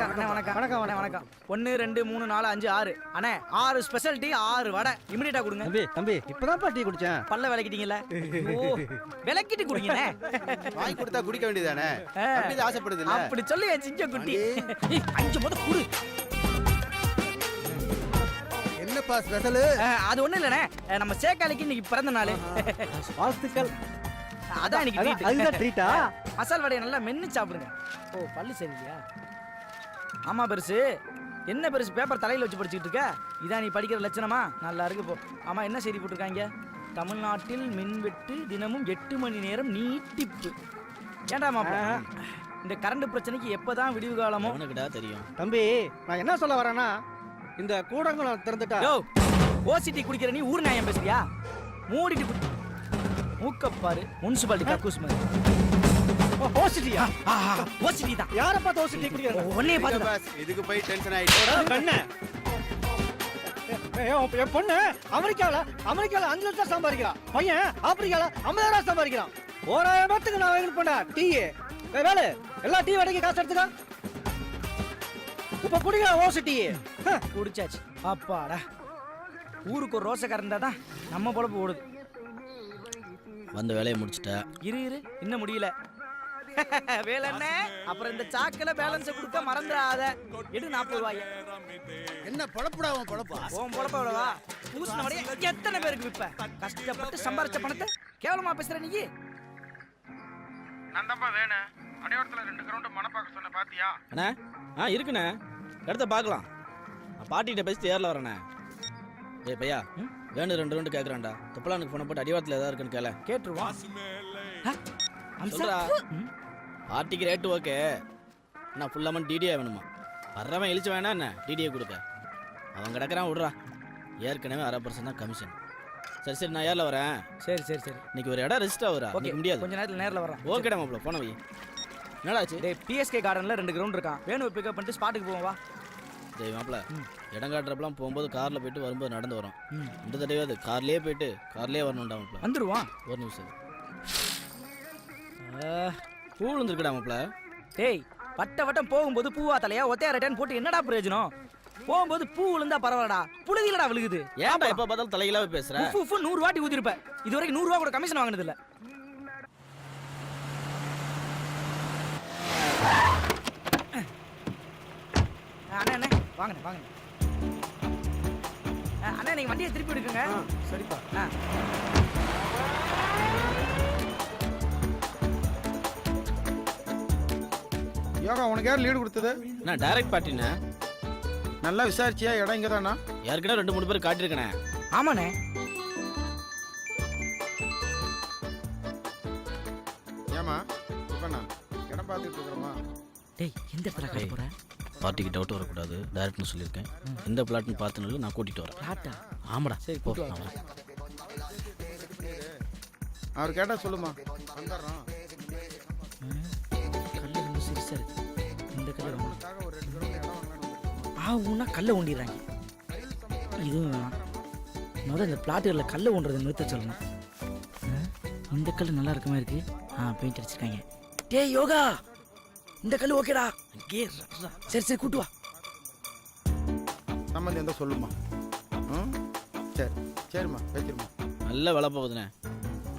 வணக்கம் அண்ணே வணக்கம் வணக்கம். அண்ணே வணக்கம். ஒன்று ரெண்டு மூணு நாலு அஞ்சு ஆறு. அண்ணே ஆறு ஸ்பெஷல் டீ ஆறு வடை. இமிடியேட்டா கொடுங்க. தம்பி தம்பி இப்பதான் டீ குடிச்சேன். பல்ல விளக்கிட்டீங்கல்ல? ஓ விளக்கிட்டு குடிங்கண்ணே. வாங்கி கொடுத்தா குடிக்க வேண்டியதானே. அப்படி ஆசைப்படுது இல்ல அப்படி சொல்லி என் சிங்க குட்டி? அஞ்சு முத குடு. என்னப்பா ஸ்பெஷல் அது ஒண்ணும் இல்லண்ணே. நம்ம சேக்காலிக்கு இன்னைக்கு பிறந்த நாள். வாழ்த்துக்கள். அதான் இன்னைக்கு. அதுதான் ட்ரீட்டா மசால் வடையை நல்லா மென்னு சாப்பிடுங்க. ஓ பல்லு சரியில்லையா? ஆமா பெருசு. என்ன பெருசு பேப்பர் தலையில வச்சு படிச்சுட்டு இருக்க? இதான் நீ படிக்கிற லட்சணமா? நல்லா இருக்கு போ. ஆமா என்ன செய்தி போட்டிருக்காங்க? தமிழ்நாட்டில் மின்வெட்டு தினமும் எட்டு மணி நேரம் நீட்டிப்பு. மாப்பிள? இந்த கரண்ட் பிரச்சனைக்கு எப்பதான் விடிவு காலமோ? அவனுக்குடா தெரியும்? தம்பி நான் என்ன சொல்ல வரேன்னா இந்த கூடங்குளம் திறந்துட்டா யோ ஓசிட்டி குடிக்கிற நீ ஊர் நியாயம் பேசுறியா? மூடிட்டு குடி மூக்கப்பாரு முனிசிபாலிட்டி கக்கூஸ் மாதிரி. ஓசிட்டியா ஓசிட்டி தான் யார பார்த்து ஓசிட்டி குடிக்கிறது உன்னைய பார்த்து பாஸ் இதுக்கு போய் டென்ஷன் ஆயிட்டு. கண்ண. என் பொண்ணு அமெரிக்கால அமெரிக்கால அஞ்சு லட்சம் சம்பாதிக்கிறா. பையன் ஆப்பிரிக்கால ஐம்பதாயிரம் சம்பாதிக்கிறான். ஓராயிரம் பேத்துக்கு நான் வாங்கி பண்ண டீ. வேலை எல்லா டீ வடைக்கு காசு எடுத்துக்க. இப்ப குடிக்கிற ஓசி டீ. குடிச்சாச்சு. அப்பாடா. ஊருக்கு ஒரு ரோசக்காரன் இருந்தா தான் நம்ம பொழப்பு ஓடுது. வந்த வேலையை முடிச்சிட்ட. இரு இரு இன்னும் முடியல. வேலைண்ணே அப்புறம் இந்த சாக்கில பேலன்ஸ் கொடுக்க மறந்துடாத. எடு நாற்பது ரூபாய் என்ன பொழப்புடா உன் பொழப்பா? உன் பொழப்ப விடவா? பூசின வடைய எத்தனை பேருக்கு விப்ப கஷ்டப்பட்டு சம்பாரிச்ச பணத்தை கேவலமா பேசுற நீ? நான் தான்ப்பா வேணும் அடையாளத்துல ரெண்டு கிரவுண்ட் மனப்பாக்க சொன்ன பாத்தியா? அண்ணா ஆ இருக்குண்ணே. இடத்த பார்க்கலாம். நான் பாட்டிகிட்ட பேசி ஏரில் வரேண்ணே. ஏய் பையா வேணும் ரெண்டு ரெண்டு கேட்குறான்டா துப்பலானுக்கு ஃபோனை போட்டு அடிவாரத்தில் ஏதாவது இருக்குன்னு கேள. கேட்டுருவான். அம்சா. சொல்றா. ம். பார்ட்டிக்கு ரேட்டு ஓகே நான் ஃபுல் அமௌண்ட் டிடிஏ வேணுமா? வர்றவன் இழிச்சு வேணா என்ன? டிடிஏ கொடுக்க. அவன் கிடக்குறான் விட்றா. ஏற்கனவே அரை பர்சன்ட் தான் கமிஷன் சரி சரி நான் ஏரில் வரேன். சரி சரி சரி. இன்னைக்கு ஒரு இடம் ரெஜிஸ்டர் ஆகுறா ஓகே முடியாது. கொஞ்ச நேரத்துல நேர்ல வர்றேன். ஓகேடா மாப்பிள போன வை. என்னடாச்சு டேய் பிஎஸ்கே கார்டன்ல ரெண்டு கிரவுண்ட் இருக்கான் வேணும் பிக்கப் பண்ணிட்டு ஸ்பாட்டுக்கு போவோம் வா. டேய் மாப்பிள. இடம் காட்டுறப்பெல்லாம் போகும்போது காரில் போயிட்டு வரும்போது நடந்து வரோம். இந்த தடவையாவது கார்லேயே போயிட்டு கார்லேயே வரணும்டா மாப்பிள வந்துருவான். ஒரு நிமிஷம் பூ விழுந்துருக்குடா மாப்பிள. டேய் வட்ட வட்டம் போகும்போது பூவா தலையா ஒத்தையா ரெட்டன் போட்டு என்னடா பிரயோஜனம்? போகும்போது பூ விழுந்தா பரவாயில்லடா புழுதிலடா விழுகுது. ஏன்டா எப்போ பார்த்தாலும் தலையிலாவே பேசுற? உஃப் உஃப் நூறு வாட்டி ஊதிருப்ப. இது வரைக்கும் நூறு ரூபா கூட கமிஷன் வாங்கினது இல்ல அண்ணா அண்ணா வாங்கண்ணே வாங்கண்ணே. அண்ணா நீங்க வண்டியை திருப்பி எடுக்குங்க. சரிப்பா. ஆ யோகா உனக்கு யார் லீடு கொடுத்தது? நான் டைரக்ட் பார்ட்டிண்ணே நல்லா விசாரிச்சியா இடம் இங்க தானா ஏற்கனவே ரெண்டு மூணு பேர் காட்டியிருக்கேனே. ஆமாண்ணே. ஏமா இப்ப நான் இடம் பார்த்துட்டு இருக்கிறோமா? டேய் எந்த இடத்துல காட்ட போற? பார்ட்டிக்கு டவுட் வரக்கூடாது. டைரக்ட்னு சொல்லியிருக்கேன். எந்த பிளாட்னு பார்த்துனாலும் நான் கூட்டிகிட்டு வரேன். பிளாட்டா ஆமாடா சரி, போ. அவர் கேட்டா சொல்லுமா? வந்துடுறோம். ஊனா கல்லை ஊண்டிடுறாங்க. இதுவும் வேணாம். முதல்ல இந்த பிளாட்டுகளில் கல்லை ஊண்டுறதை நிறுத்த சொல்லணும். இந்த கல் நல்லா இருக்க மாதிரி இருக்கு. ஆ பெயிண்ட் அடிச்சிருக்காங்க. டேய் யோகா! இந்த கல் ஓகேடா. அங்கே. சரி சரி கூட்டு வா. சம்மந்தி இருந்தா சொல்லுமா? ம்? சரி சரிம்மா வச்சிருமா. நல்ல விலை போகுதுண்ணே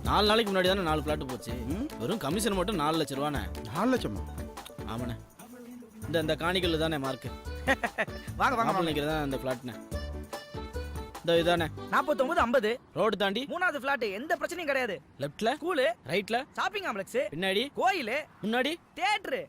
நாலு நாளைக்கு முன்னாடி தானே நாலு பிளாட் போச்சு. ம்? வெறும் கமிஷன் மட்டும் நாலு லட்ச ரூபாண்ணே நாலு லட்சமா? ஆமாண்ணே. இந்த இந்த காணிக்கல் தானே மார்க்கு வாங்க வாங்க மாப்பிள்ளை நிற்கிறது தான் இந்த இதானே. நாற்பத்தொம்பது ஐம்பது. ரோடு தாண்டி? மூணாவது ஃபிளாட் எந்த பிரச்சனையும் கிடையாது. லெஃப்ட்ல ஸ்கூலு ரைட்ல ஷாப்பிங் காம்ப்ளெக்ஸ் பின்னாடி? கோயில் முன்னாடி? தியேட்டரு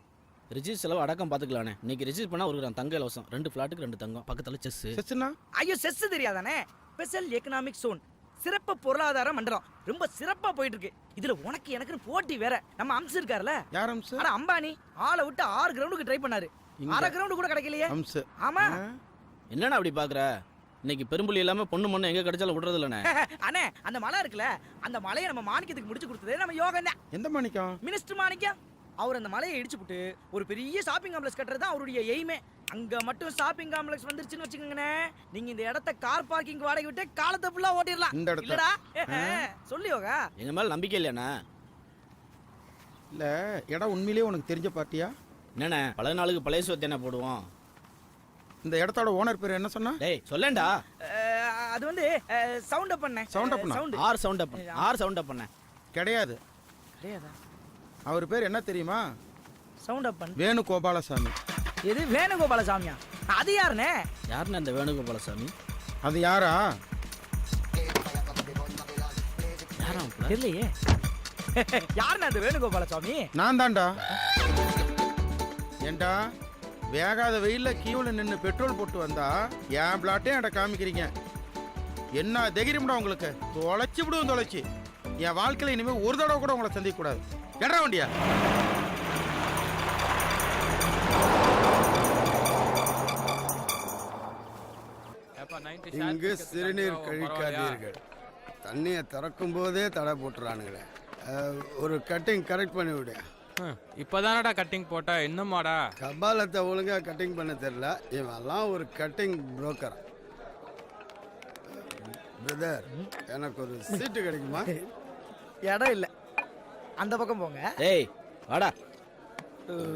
ரிஜிஸ் செலவு அடக்கம் பார்த்துக்கலாண்ணே இன்னைக்கு ரிஜிஸ் பண்ணா ஒரு தங்க இலவசம். ரெண்டு ஃப்ளாட்டுக்கு ரெண்டு தங்கம். பக்கத்தில் செஸ் செச்சுனா ஐயோ செஸ் தெரியாதானே? ஸ்பெஷல் எக்கனாமிக் சோன் சிறப்பு பொருளாதார மண்டலம். ரொம்ப சிறப்பா போயிட்டு இருக்கு இதுல உனக்கு எனக்குன்னு போட்டி வேற. நம்ம அம்சு இருக்காருல்ல? யார் அம்சு? அம்பானி. ஆளை விட்டு ஆறு கிரவுண்டுக்கு ட்ரை பண்ணாரு. அரை கிரவுண்டு கூட கிடைக்கலையே. அம்சு. ஆமா. ஆ? என்னண்ணா அப்படி பார்க்குற இன்னைக்கு பெரும்புலி இல்லாம பொண்ணு மண்ணு எங்க கிடைச்சாலும் விடுறது இல்லைண்ணே அண்ணே அந்த மலை இருக்குல்ல அந்த மலையை நம்ம மாணிக்கத்துக்கு முடிச்சு கொடுத்தது நம்ம யோகா தான். எந்த மணிக்கம்? மினிஸ்டர் மாணிக்கம். அவர் அந்த மலையை இடிச்சு விட்டு ஒரு பெரிய ஷாப்பிங் காம்ப்ளெக்ஸ் கட்டுறது தான் அவருடைய எய்மே அங்க மட்டும் ஷாப்பிங் காம்ப்ளெக்ஸ் வந்துருச்சுன்னு வச்சுக்கோங்கண்ணே. நீங்க இந்த இடத்த கார் பார்க்கிங் வாடகை விட்டு காலத்தை ஃபுல்லா ஓட்டிடலாம். இந்த இடத்த இல்லடா. சொல்லு யோகா. எங்க மேல நம்பிக்கை இல்லையாண்ணா? இல்ல இடம் உண்மையிலேயே உனக்கு தெரிஞ்ச பார்ட்டியா? என்னண்ணே பழைய நாளுக்கு பழைய சொத்து என்ன போடுவோம்? இந்த இடத்தோட ஓனர் பேர் என்ன சொன்னா? டேய் சொல்லேன்டா. அது வந்து சவுண்ட் அப் பண்ணேன். Sound up பண்ணா? சவுண்ட் ஆறு சவுண்ட் அப் ஆறு சவுண்ட் அப் பண்ணேன் கிடையாது. கிடையாதா? அவர் பேர் என்ன தெரியுமா? சவுண்ட் அப் பண்ண. வேணு கோபாலசாமி எது வேணுகோபால சாமியா அது யாருண்ணே? யாருண்ணே அந்த வேணுகோபாலசாமி? அது யாரா? யாரா? தெரியலையே. யாருண்ணே அந்த வேணுகோபால சாமி நான் தான்டா. ஏண்டா? வேகாத வெயில்ல கீவுல நின்று பெட்ரோல் போட்டு வந்தா என் பிளாட்டையும் என்கிட்ட காமிக்கிறீங்க. என்ன தைரியம்டா உங்களுக்கு? தொலைச்சி விடுவோம் தொலைச்சி. என் வாழ்க்கையில இனிமே ஒரு தடவை கூட உங்களை சந்திக்க கூடாது. எடா வண்டியா? இங்கு சிறுநீர் கழிக்காதீர்கள். தண்ணியை திறக்கும் போதே தடை போட்டுறானுங்களே. ஒரு கட்டிங் கரெக்ட் பண்ணி விடு ஹம், இப்பதானடா கட்டிங் போட்ட இன்னுமாடா? கபாலத்தை ஒழுங்கா கட்டிங் பண்ண தெரியல. இவெல்லாம் ஒரு கட்டிங் புரோக்கர் பிரதர் எனக்கு ஒரு சீட்டு கிடைக்குமா? இடம் இல்லை. அந்த பக்கம் போங்க. டேய் வாடா.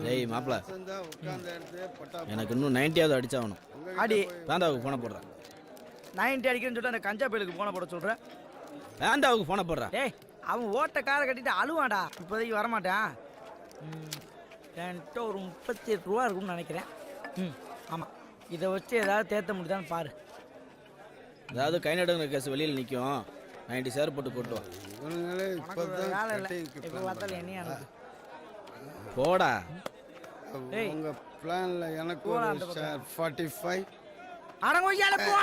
டேய் மாப்ள செஞ்சா உட்கார்ந்த இடத்துல பட்டா எனக்கு இன்னும் நைன்ட்டியாவது அடிச்சாகணும். அடி. வேந்தாவுக்கு போன போடுறேன் நைன்டி அடிக்கிறேன்னு சொல்லிட்டு அந்த கஞ்சா பயிலுக்கு போன போட சொல்கிறேன் வேந்தாவுக்கு போன போடுறேன் டேய் அவன் ஓட்ட காரை கட்டிட்டு அழுவான்டா. இப்போதைக்கு வரமாட்டான். என்கிட்ட ஒரு முப்பத்தி எட்டு ரூபா இருக்கும்னு நினைக்கிறேன். ம் ஆமாம் இதை வச்சு ஏதாவது தேத்த முடியுதான்னு பாரு. அதாவது கை நடுங்கிற கேஸ் வெளியில் நிற்கும் நைன்டி சேர் போட்டு கொட்டு வா இவனுங்களே உனக்கு ஒரு இப்பதான் வேலை இல்லை. இப்போ பார்த்தாலும் என்னையா போடா. பண்றாங்க. உங்க பிளான்ல எனக்கு ஒரு அந்த. ஷேர் ஃபார்ட்டி ஃபைவ்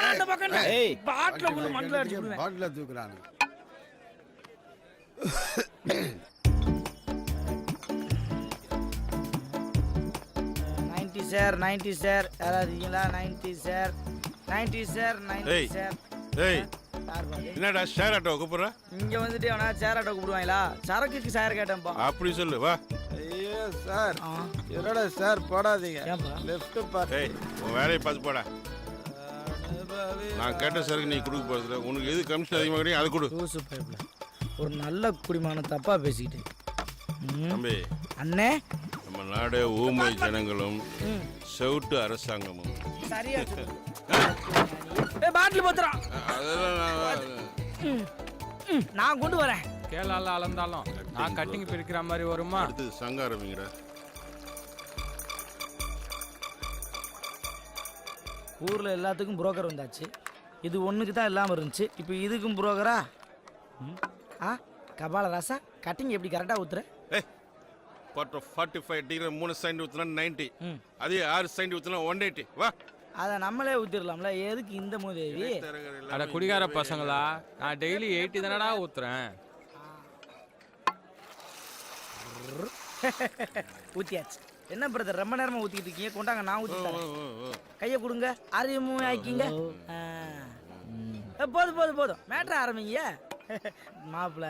அந்த பக்கம் ஏய். பாட்டில் கொண்டு மண்ணில் அடிச்சு விடுவேன். பாட்டில் தூக்குறானுங்க. Sir ninety sir. யாராவது இருக்கீங்களா? Ninety sir. Ninety sir ninety ஏய். சார். ஏய் பாரு? என்னடா ஷேர் ஆட்டோ கூப்பிடுற? இங்க வந்துட்டு அவனா சேர் ஆட்டோ கூப்பிடுவாங்களா? சரக்குக்கு சேர் கேட்டேன்ப்பா அப்படி சொல்லு வா. ஐயோ சார். என்னடா சார் போடாதீங்க. லெஃப்ட் ஏய் உன் வேலையை பார்த்து போடா. நான் கேட்ட சரக்கு நீ கொடுக்க போறதுல உனக்கு எது கமிஷன் அதிகமாக அது கொடு. ஒரு நல்ல குடிமான தப்பா பேசிக்கிட்டு தம்பி. அண்ணே நாடே ஊமை ஜனங்களும் செவுட்டு அரசாங்கமும். சரியா பாட்டில் பத்திரம் அதெல்லாம் நான் கொண்டு வரேன். கேளால அளந்தாலும் நான் கட்டிங் பிரிக்கிற மாதிரி வருமா? அடுத்தது சங்க ஆரம்பிங்கடா ஊர்ல எல்லாத்துக்கும் புரோக்கர் வந்தாச்சு. இது ஒண்ணுக்கு தான் இல்லாம இருந்துச்சு. இப்போ இதுக்கும் புரோக்கரா ஆ? கபால ராசா கட்டிங் எப்படி கரெக்டா ஊத்துற? பட் ஃபார்ட்டி ஃபைவ் டிகிரி மூணு சைண்ட் ஊற்றினா நைன்ட்டி. அதே ஆறு சைண்ட் ஊற்றினா ஒன் எயிட்டி வா. அதை நம்மளே ஊத்திடலாம்ல எதுக்கு இந்த மூதேவி? அட குடிகார பசங்களா நான் டெய்லி எயிட்டி தானடா ஊத்துறேன். ஊத்தியாச்சு. என்ன பிரதர் ரொம்ப நேரமா ஊத்திக்கிட்டு இருக்கீங்க? கொண்டாங்க நான் ஊத்தி தரேன். கையை கொடுங்க அறிமுக ஆக்கிங்க போதும் போதும் போதும். மேட்ரு ஆரம்பிங்க. மாப்பிள்ள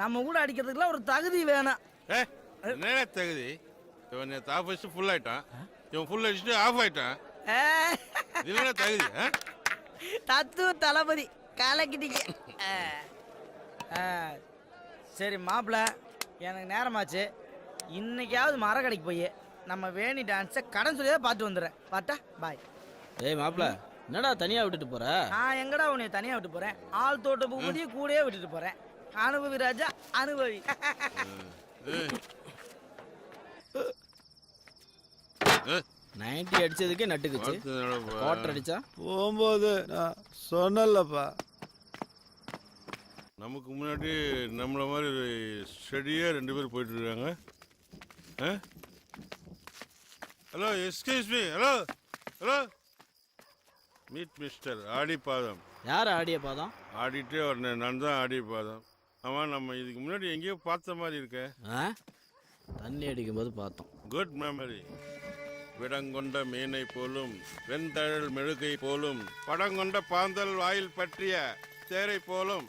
நம்ம கூட அடிக்கிறதுக்குலாம் ஒரு தகுதி வேணும். ஏ என்ன தகுதி? இவன் நேற்று ஆஃப் வச்சு ஃபுல் ஆயிட்டான். இவன் ஃபுல் அடிச்சுட்டு ஆஃப் ஆயிட்டான். ஏ, இது என்ன தகுதி? தத்துவ தளபதி கலக்கிட்டீங்க. சரி மாப்பிள்ள எனக்கு நேரமாச்சு. இன்னைக்காவது மரக்கடைக்கு போய் நம்ம வேணி டான்ஸை கடன் சொல்லியே பார்த்து வந்துடுறேன். பாட்டா பாய் ஏய் மாப்ள என்னடா தனியா விட்டுட்டு போற? நான் எங்கடா உன்னை தனியா விட்டு போறேன்? ஆள் தோட்ட பூபதியை கூடயே விட்டுட்டு போறேன். அனுபவி ராஜா அனுபவி. நைன்டி அடிச்சதுக்கே நட்டுக்குச்சு. குவார்டர் அடிச்சா? போகும்போது நான் சொன்னலப்பா நமக்கு முன்னாடி நம்மள மாதிரி ஸ்டடியாக ரெண்டு பேர் போயிட்டு இருக்காங்க. Hello excuse me hello hello meet mister ஆடி பாதம் யார் ஆடிய பாதம் ஆடிட்டே வரேன் நான் தான் ஆடி பாதம் ஆமாம் நம்ம இதுக்கு முன்னாடி எங்கேயோ பார்த்த மாதிரி இருக்க ஆ? தண்ணி அடிக்கும்போது பார்த்தோம். குட் மெமரி விடங்கொண்ட மீனை போலும் வெண்தழல் மெழுகை போலும் படங்கொண்ட பாந்தல் வாயில் பற்றிய தேரை போலும்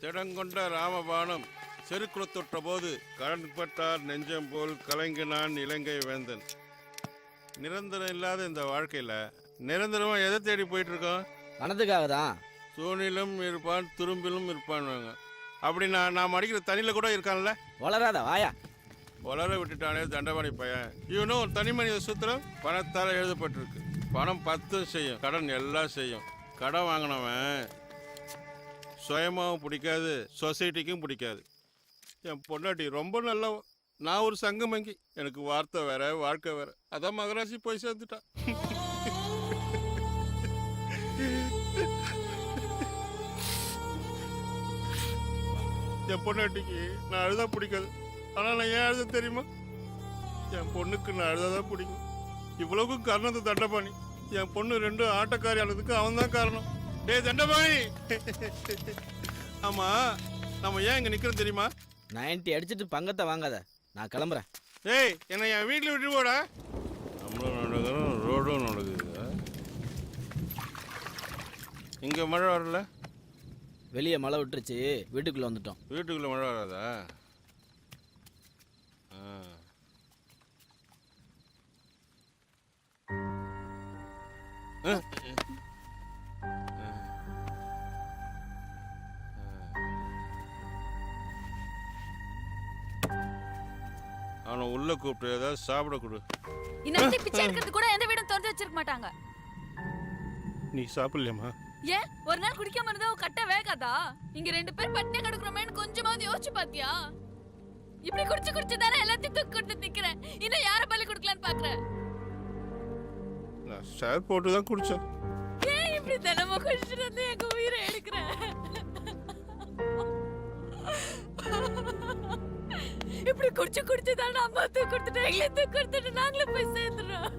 திடங்கொண்ட ராமபாணம் செருக்குளத்தொட்ட போது கடன்பட்டார் நெஞ்சம் போல் கலங்கினான் இலங்கை வேந்தன். நிரந்தரம் இல்லாத இந்த வாழ்க்கையில் நிரந்தரமா எதை தேடி போயிட்டு இருக்கோம் பணத்துக்காக தான். தூணிலும் இருப்பான் துரும்பிலும் இருப்பான் அப்படி நான் நான் அடிக்கிற தண்ணியில் கூட இருக்கான்ல? வளராத வாயா. வளர விட்டுட்டானே தண்டவாணி பையன். இவனும் ஒரு தனி மனித சூத்திரம் பணத்தால் எழுதப்பட்டிருக்கு. பணம் பத்து செய்யும். கடன் எல்லாம் செய்யும். கடன் வாங்கினவன் சுயமாவும் பிடிக்காது சொசைட்டிக்கும் பிடிக்காது. என் பொண்டாட்டி ரொம்ப நல்லவன் நான் ஒரு சங்கமங்கி எனக்கு வார்த்தை வேற வாழ்க்கை வேற. அதான் மகராசி போய் சேர்ந்துட்டான் என் பொண்டாட்டிக்கு நான் அழுதான் பிடிக்காது. ஆனால் நான் ஏன் அழுத தெரியுமா? என் பொண்ணுக்கு நான் அழுதாதான் பிடிக்கும். இவ்வளவுக்கும் காரணம் இந்த தண்டபாணி. என் பொண்ணு ரெண்டும் ஆட்டக்காரி ஆனதுக்கு அவன் தான் காரணம். டேய் தண்டபாணி! ஆமா நம்ம ஏன் இங்க நிக்கிறோம் தெரியுமா? நைன்ட்டி அடிச்சிட்டு பங்கத்தை வாங்காத. நான் கிளம்புறேன். ஏய் என்னை என் வீட்டில் விட்டு போடா. நம்மளும் நடக்கிறோம் ரோடும் நடக்குது. இங்கே மழை வரல? வெளியே மழை விட்டுருச்சு. வீட்டுக்குள்ளே வந்துட்டோம். வீட்டுக்குள்ளே மழை வராதா? அவனை உள்ள கூப்பிட்டு ஏதாவது சாப்பிட கொடு. இன்னைக்கு பிச்சை எடுக்கிறது கூட எந்த வீடும் திறந்து வச்சிருக்க மாட்டாங்க. நீ சாப்பிடலையாம்மா? ஏன்? ஒரு நாள் குடிக்காம இருந்தா உன் கட்ட வேகாதா? இங்க ரெண்டு பேர் பட்டினி கிடக்குறோமேன்னு கொஞ்சமாவது யோசிச்சு பாத்தியா? இப்படி குடிச்சு குடிச்சு தானே எல்லாத்தையும் தூக்கி கொண்டு நிக்கிறேன். இன்னும் யார பள்ளி கொடுக்கலான்னு பாக்குறேன் நான் ஷேர் போட்டு தான் குடித்தேன் ஏன் இப்படி தினமும் குடிச்சிட்டு வந்து எங்க உயிரை எடுக்கிறேன் இப்படி குடிச்சு குடிச்சு தான் அம்மா தூக்கி கொடுத்துட்டு எங்களை தூக்கி கொடுத்துட்டு நாங்களும் போய் சேர்ந்துடுறோம்.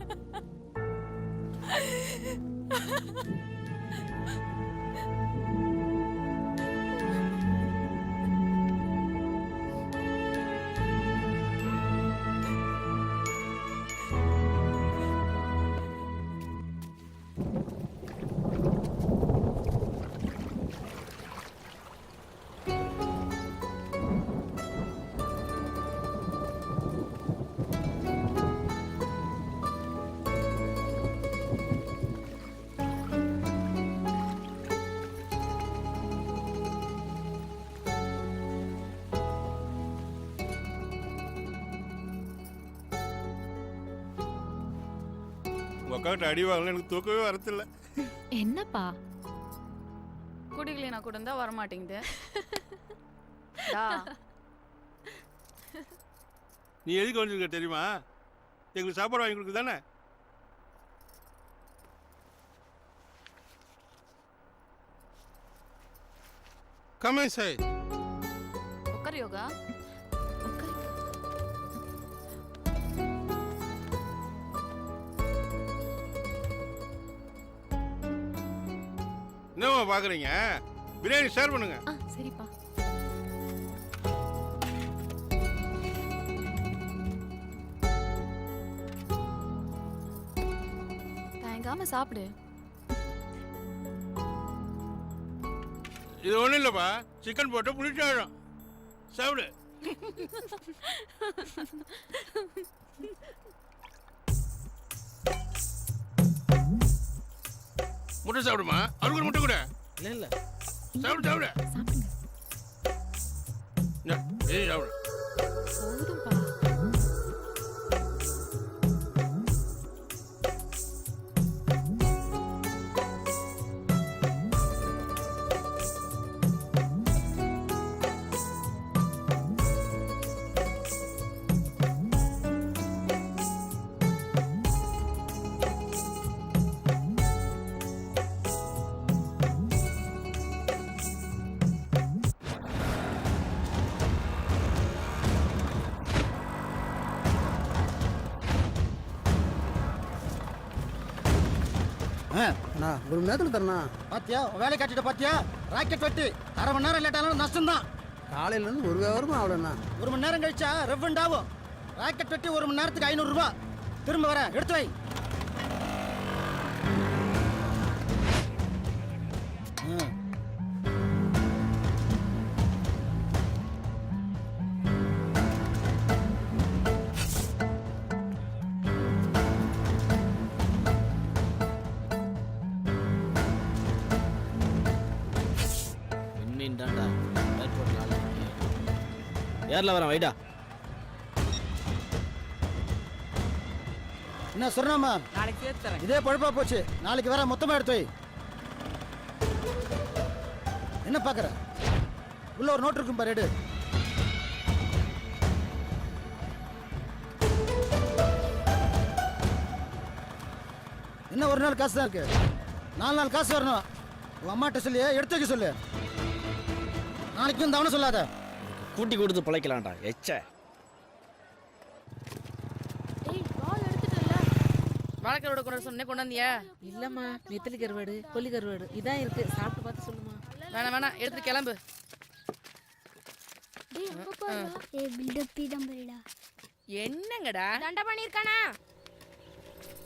அக்காட்ட அடி வாங்கல எனக்கு தூக்கவே வரதில்ல. என்னப்பா? குடிக்கலைனா கூட இருந்தா வர மாட்டேங்குது டா, நீ எதுக்கு வந்திருக்க தெரியுமா? எங்களுக்கு சாப்பாடு வாங்கி கொடுக்கு தானே? கமே சார் உட்கார் யோகா. என்னம்மா பார்க்குறீங்க பிரியாணி ஷேர் பண்ணுங்க. ஆ சரிப்பா. தயங்காம சாப்பிடு. இது ஒன்றும் இல்லைப்பா. சிக்கன் போட்டு புளிச்சாழம் சாப்பிடு. முட்டை சாப்பிடுமா? அவருக்கு ஒரு முட்டை கூட. இல்லை இல்லை. சாப்பிடு சாப்பிடு. சாப்பிடுங்க. ஏய் சாப்பிடு. போதும்பா. அண்ணா ஒரு மணி நேரத்தில் தரணா பாத்தியா? வேலை காட்டிட்ட பாத்தியா? ராக்கெட் வெட்டு. அரை மணி நேரம் லேட் ஆனாலும் நஷ்டம் தான் காலையிலேருந்து ஒரு விவரமும் ஆகலண்ணா. ஒரு மணி நேரம் கழிச்சா ரெவண்ட் ஆகும் ராக்கெட் வெட்டி ஒரு மணி நேரத்துக்கு ஐநூறு ரூபாய் திரும்ப வர எடுத்து வை. ஏரில் வரேன் வைடா. என்ன சொன்னாமா நாளைக்கு இதே பழப்பா போச்சு. நாளைக்கு வர மொத்தமா எடுத்து என்ன பாக்குற? உள்ள ஒரு நோட் இருக்கும் பாரு எடு. என்ன ஒரு நாள் காசு தான் இருக்கு? நாலு நாள் காசு வரணும். உன் அம்மாட்ட சொல்லி எடுத்து வைக்க சொல்லு. நாளைக்கு வந்து அவனை சொல்லாத. கூட்டி கொடுத்து பிழைக்கலாம்டா. எச்ச. வாழைக்கரோட கொண்டு சொன்னே கொண்டாந்தியா? இல்லம்மா நெத்திலி கருவாடு கொல்லி கருவாடு. இதான் இருக்கு. சாப்பிட்டு பார்த்து சொல்லுமா. வேணாம் வேணாம் எடுத்துட்டு கிளம்பு. என்னங்கடா? தண்டை பண்ணிருக்கானா?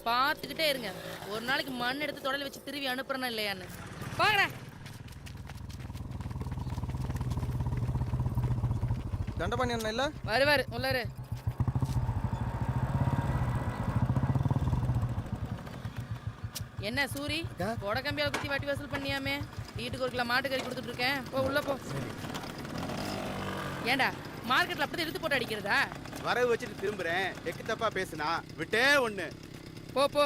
பார்த்துக்கிட்டே இருங்க. ஒரு நாளைக்கு மண் எடுத்து தொடல வச்சு திருவி அனுப்புறனா இல்லையான்னு. பாக்கடா தண்டபாணி அண்ணன் இல்ல? வருவாரு உள்ளாரு என்ன சூரி. கொட கம்பியால குத்தி வாட்டி வசூல் பண்ணியாமே. வீட்டுக்கு ஒரு கிலோ மாட்டுக்கறி கொடுத்துட்டு இருக்கேன். போ உள்ள போ. ஏண்டா மார்க்கெட்ல அப்படி இழுத்து போட்டு அடிக்கிறதா? வரவு வச்சுட்டு திரும்புறேன். எக்கு தப்பா பேசுனா. விட்டே ஒண்ணு. போ போ.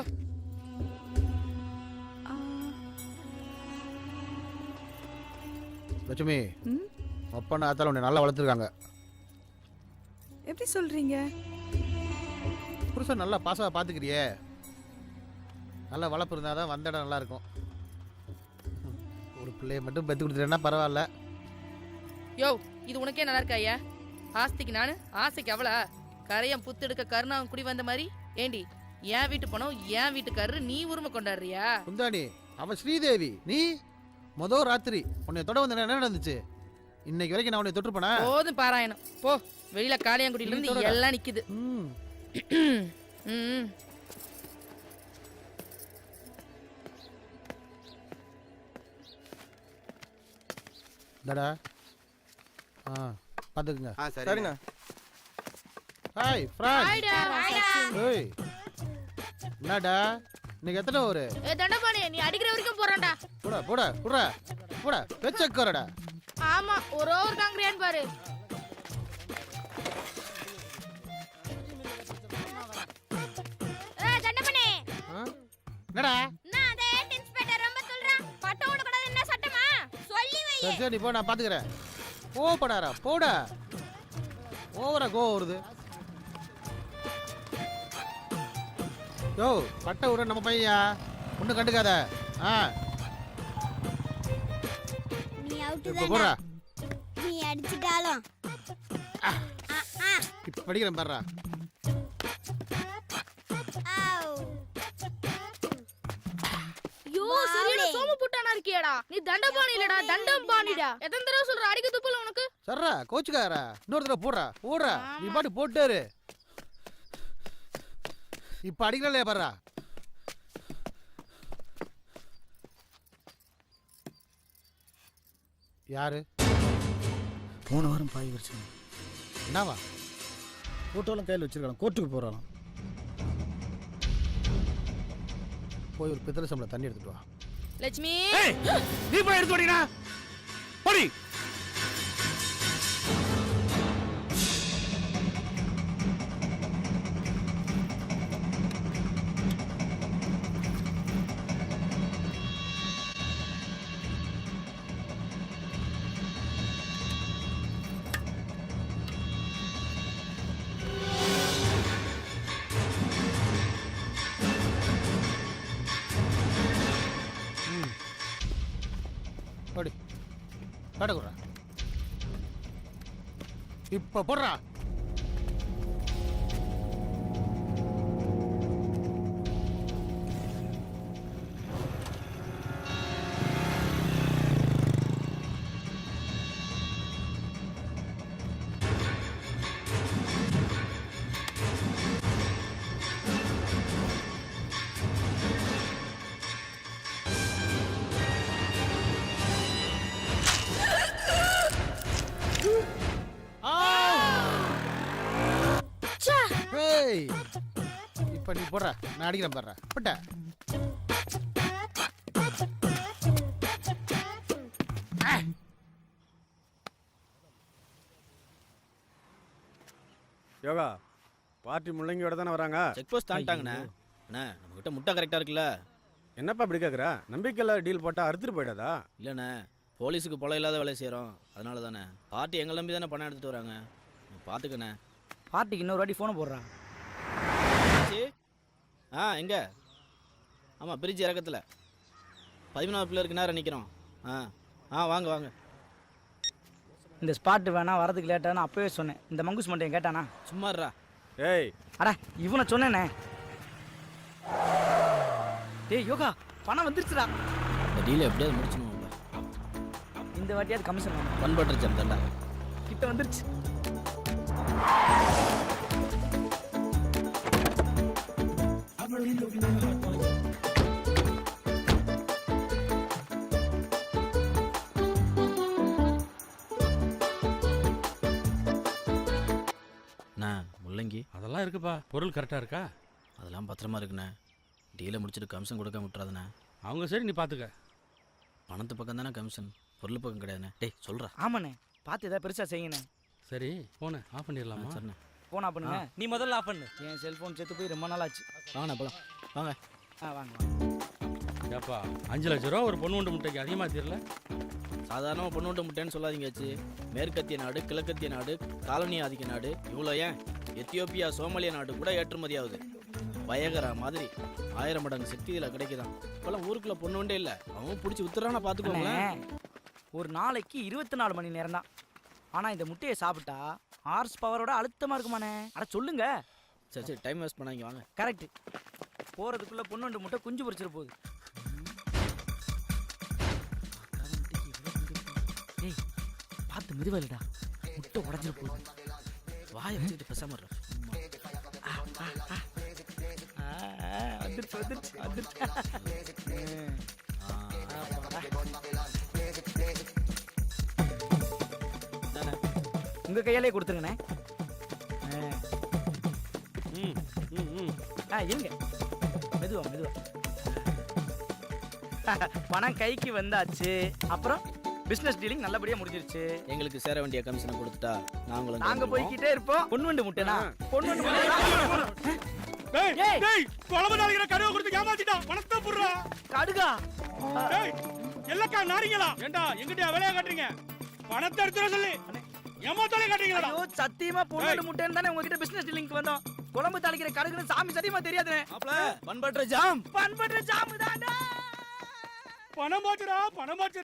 லட்சுமி அப்பா ஆத்தால உன்னை நல்லா வளர்த்துருக்காங்க. எப்படி சொல்றீங்க? புருஷன் நல்லா பாசமா பாத்துக்கிறியே. நல்ல வளர்ப்பு இருந்தால் தான் வந்த இடம் நல்லா இருக்கும். ஒரு பிள்ளைய மட்டும் பெற்று கொடுத்துட்டேன்னா பரவாயில்ல. யோ இது உனக்கே நல்லா இருக்கா ஐயா? ஆஸ்திக்கு நானு ஆசைக்கு அவளா? கரையம் புத்து எடுக்க கருணாவும் குடி வந்த மாதிரி? ஏண்டி என் வீட்டு பணம் என் வீட்டுக்காரரு நீ உரிமை கொண்டாடுறியா? குந்தாணி அவ ஸ்ரீதேவி. நீ? மொதல் ராத்திரி. உன்னை தொட வந்து என்ன நடந்துச்சு? இன்னைக்கு வரைக்கும் நான் உன்னை தொட்டுருப்பேனா போதும் பாராயணம். போ. வெளியில காளியாங்குடியில இருந்து எல்லாம் நிக்குது. ம். ம் இந்தாடா. ஆ பார்த்துக்குங்க சரிண்ணா. Hi friends. ஏய் என்னடா? இன்னைக்கு எத்தனை ஒரு ஏ தண்டபாணி நீ அடிக்கிற வரைக்கும் போறான்டா. போடா போடா போடா போடா. வெச்சக்கோரடா ஆமா ஒரு ஓவர் காங்கிரியான்னு பாரு. ஏ தண்டபாணி என்னடா? நான் அந்த ஏட் இன்ஸ்பெக்டர் ரொம்ப சொல்றான் பட்டம் ஓட கூடாது என்ன சட்டமா? சொல்லி வை. சரி சரி நீ போ நான் பார்த்துக்கிறேன் கோவப்படாரா போடா. ஓவரா கோவம் வருது. யோ பட்டை விட நம்ம பையா ஒன்றும் கண்டுக்காத. ஆ? நீ அவுட்டு இப்போ போடுறா நீ அடிச்சிட்டாலும் இப்போ படிக்கிறேன் பாடுறா ஐயோ சரியான சோம புட்டானா இருக்கியடா. நீ தண்டபாணி இல்லடா தண்டம் பாணிடா. எத்தனை தடவை சொல்ற? அடிக்க துப்புல உனக்கு? சர்ரா கோச்சுக்காரா இன்னொரு தடவை போடுறா. போடுறா. நீ பாட்டு போட்டாரு இப்போ அடிக்கலாம் இல்லையா பாடுறா யாரு? போன வாரம் பாய் வச்சு என்னவா? ஃபோட்டோலாம் கையில் வச்சிருக்கான் கோர்ட்டுக்கு போகிறான் போய் ஒரு பித்தளை சம்பளம் தண்ணி எடுத்துட்டு வா. லட்சுமி! நீ போய் எடுத்து ஓடினா போடுறா. இப்போ நீ போடுற. நான் அடிக்கிறேன் பாடுறா போட்ட. யோகா பார்ட்டி முள்ளங்கியோட தானே வராங்க? செக் போஸ்ட் தாண்டிட்டாங்கண்ணே அண்ணே நம்மகிட்ட முட்டை கரெக்டாக இருக்குல்ல? என்னப்பா இப்படி கேட்குற நம்பிக்கையில் டீல் போட்டால் அறுத்துட்டு போயிடாதா? இல்லைண்ணே போலீஸுக்கு பொல இல்லாத வேலையை செய்கிறோம் அதனால தானே பார்ட்டி எங்களை நம்பி தானே பணம் எடுத்துகிட்டு வராங்க. பார்த்துக்கண்ணே. பார்ட்டிக்கு இன்னொரு வாட்டி ஃபோனை போடுறான் ஆ எங்கே? ஆமாம் பிரிட்ஜ் இறக்கத்தில். பதிமூணாவது பிள்ளைருக்கு நேரம் நிற்கிறோம் ஆ ஆ வாங்க வாங்க. இந்த ஸ்பாட் வேணா வரதுக்கு லேட்டானு அப்பவே சொன்னேன். இந்த மங்குஸ் மண்டையன் கேட்டானா? சும்மாடுறா ஏய். அட இவனை சொன்னேனே. டேய் யோகா பணம் வந்துருச்சுடா. இந்த டீலை எப்படியாவது முடிச்சணும்ல இந்த வாட்டியாவது கமிஷன் வேணும் பண்பற்ற சந்தண்டா கிட்ட வந்துருச்சு. அதெல்லாம் இருக்குப்பா. பொருள் கரெக்டா இருக்கா? அதெல்லாம் பத்திரமா இருக்குண்ணே. டீலை முடிச்சுட்டு கமிஷன் கொடுக்க விட்டுறாதுண்ணே. அவங்க சரி நீ பாத்துக்க. பணத்து பக்கம் தானே கமிஷன் பொருள் பக்கம் கிடையாதுண்ணே. டேய் சொல்கிறா ஆமாண்ணே. பார்த்து ஏதாவது பெருசா செய்யுண்ணே சரி போன ஆஃப் பண்ணிடலாமா? சரிண்ணே. போனா பண்ணுங்க. நீ முதல்ல ஆஃப் பண்ணு. என் செல்போன் செத்து போய் ரொம்ப நாள் ஆச்சு. வாங்கண்ணே போலாம். வாங்க. ஆ வாங்க வாங்க. ஏப்பா அஞ்சு லட்ச ரூபா ஒரு பொண்ணு உண்டு முட்டைக்கு. அதிகமாக தெரியல சாதாரணமாக பொண்ணு முட்டைன்னு சொல்லாதீங்க ஆச்சு மேற்கத்திய நாடு கிழக்கத்திய நாடு காலனி ஆதிக்க நாடு இவ்வளோ ஏன்? எத்தியோப்பியா சோமாலியா நாடு கூட ஏற்றுமதி ஆகுது பயகரா மாதிரி ஆயிரம் மடங்கு சக்தி இதில் கிடைக்குதான். இப்போல்லாம் ஊருக்குள்ள பொண்ணு உண்டே இல்லை. அவன் பிடிச்சி உத்தரானா பார்த்துக்கோங்களேன் ஒரு நாளைக்கு இருபத்தி நாலு மணி நேரம் தான். ஆனா இந்த முட்டையை சாப்பிட்டா ஹார்ஸ் பவரோட அழுத்தமா இருக்குமாண்ணே. அட சொல்லுங்க. சரி சரி டைம் வேஸ்ட் பண்ணாங்க வாங்க. கரெக்ட். போறதுக்குள்ள பொண்ணு முட்டை குஞ்சு பொரிச்சிட போகுது. பார்த்து மெதுவாயிலடா. முட்டை உடஞ்சிட போகுது வாயை வச்சுக்கிட்டு பேசாம இருடா. சும்மா. ஆ, ஆ, வந்துருச்சு வந்துருச்சு வந்துருச்சு. ஆ, இந்தாண்ணே. உங்க கையாலே கொடுத்துருங்கண்ணே. ம் ம் ம். ஆ இருங்க. மெதுவா மெதுவா. பணம் கைக்கு வந்தாச்சு. அப்புறம்? பிசினஸ் டீலிங் நல்லபடியா முடிஞ்சிருச்சு. எங்களுக்கு சேர வேண்டிய கமிஷனை கொடுத்துட்டா நாங்களும் நாங்க. போய்க்கிட்டே இருப்போம். பொன்வண்டு முட்டைனா? பொன்வண்டு கடுகா. டேய் எல்லாக்கா நாரிங்களா? ஏண்டா எங்கிட்ட வேலையா காட்டுறீங்க? பணத்தை எடுத்துற சொல்லி. ஏமாத்தாலே காட்டுறீங்களா சத்தியமா பொன்வண்டு முட்டைன்னு தானே உங்ககிட்ட பிசினஸ் டீலிங்க்கு வந்தோம். குழம்பு தாளிக்கிற கடுகுன்னு சாமி சத்தியமா தெரியாதுனே. மாப்ள, பண்பற்ற ஜாம். பண்பற்ற ஜாமு தாண்டா. பணம் போச்சுடா பணம் போச்சு.